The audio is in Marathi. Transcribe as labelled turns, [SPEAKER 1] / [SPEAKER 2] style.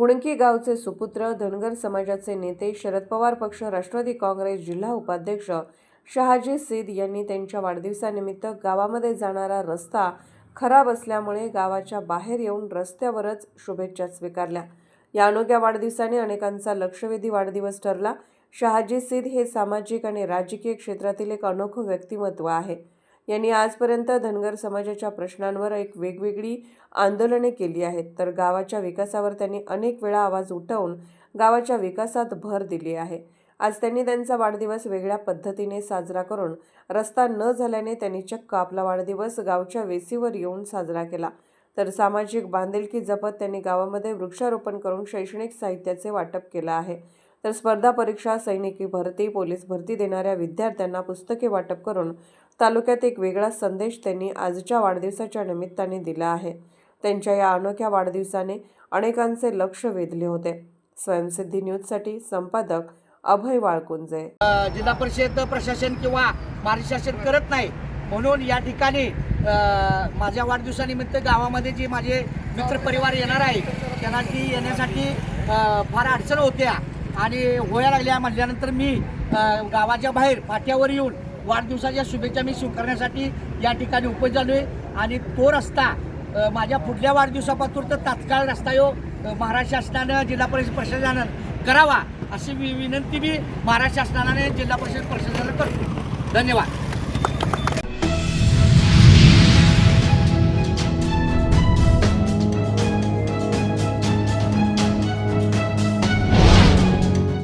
[SPEAKER 1] गुणकी गावचे सुपुत्र धनगर समाजाचे नेते शरद पवार पक्ष राष्ट्रवादी काँग्रेस जिल्हा उपाध्यक्ष शहाजी सिद यांनी त्यांच्या वाढदिवसानिमित्त गावामध्ये जाणारा रस्ता खराब असल्यामुळे गावाच्या बाहेर येऊन रस्त्यावरच शुभेच्छा स्वीकारल्या. या अनोख्या वाढदिवसाने अनेकांचा लक्षवेधी वाढदिवस ठरला. शहाजी सिद हे सामाजिक आणि राजकीय क्षेत्रातील एक अनोखं व्यक्तिमत्व आहे. यांनी आजपर्यंत धनगर समाजाच्या प्रश्नांवर एक वेगवेगळी आंदोलने केली आहेत. तर गावाच्या विकासावर त्यांनी अनेक वेळा आवाज उठवून गावाच्या विकासात भर दिली आहे. आज त्यांनी त्यांचा वाढदिवस वेगळ्या पद्धतीने साजरा करून रस्ता न झाल्याने त्यांनी चक्क आपला वाढदिवस गावच्या वेसीवर येऊन साजरा केला. तर सामाजिक बांधिलकी जपत त्यांनी गावामध्ये वृक्षारोपण करून शैक्षणिक साहित्याचे वाटप केलं आहे. तर स्पर्धा परीक्षा सैनिकी भरती पोलीस भरती देणाऱ्या विद्यार्थ्यांना पुस्तके वाटप करून तालुक्यात एक वेगळा संदेश त्यांनी आजच्या वाढदिवसाच्या निमित्ताने दिला आहे. त्यांच्या या अनोख्या वाढदिवसाने अनेकांचे लक्ष वेधले होते. स्वयंसिद्धी न्यूजसाठी संपादक अभय वाळकुंजे.
[SPEAKER 2] जिल्हा परिषद प्रशासन किंवा महाराष्ट्र शासन करत नाही म्हणून या ठिकाणी माझ्या वाढदिवसानिमित्त गावामध्ये जे माझे मित्रपरिवार येणार आहे त्यांना ती येण्यासाठी फार अडचण होत्या. आणि होया लागल्या म्हटल्यानंतर मी गावाच्या बाहेर फाट्यावर येऊन वाढदिवसाच्या शुभेच्छा मी स्वीकारण्यासाठी या ठिकाणी उपस्थित झालो आहे आणि तो रस्ता माझ्या पुढल्या वाढदिवसापासून तर तात्काळ रस्ता यो महाराष्ट्र शासनानं जिल्हा परिषद प्रशासनानं करावा अशी विनंती मी महाराष्ट्र शासनाने जिल्हा परिषद प्रशासनाला करतो धन्यवाद.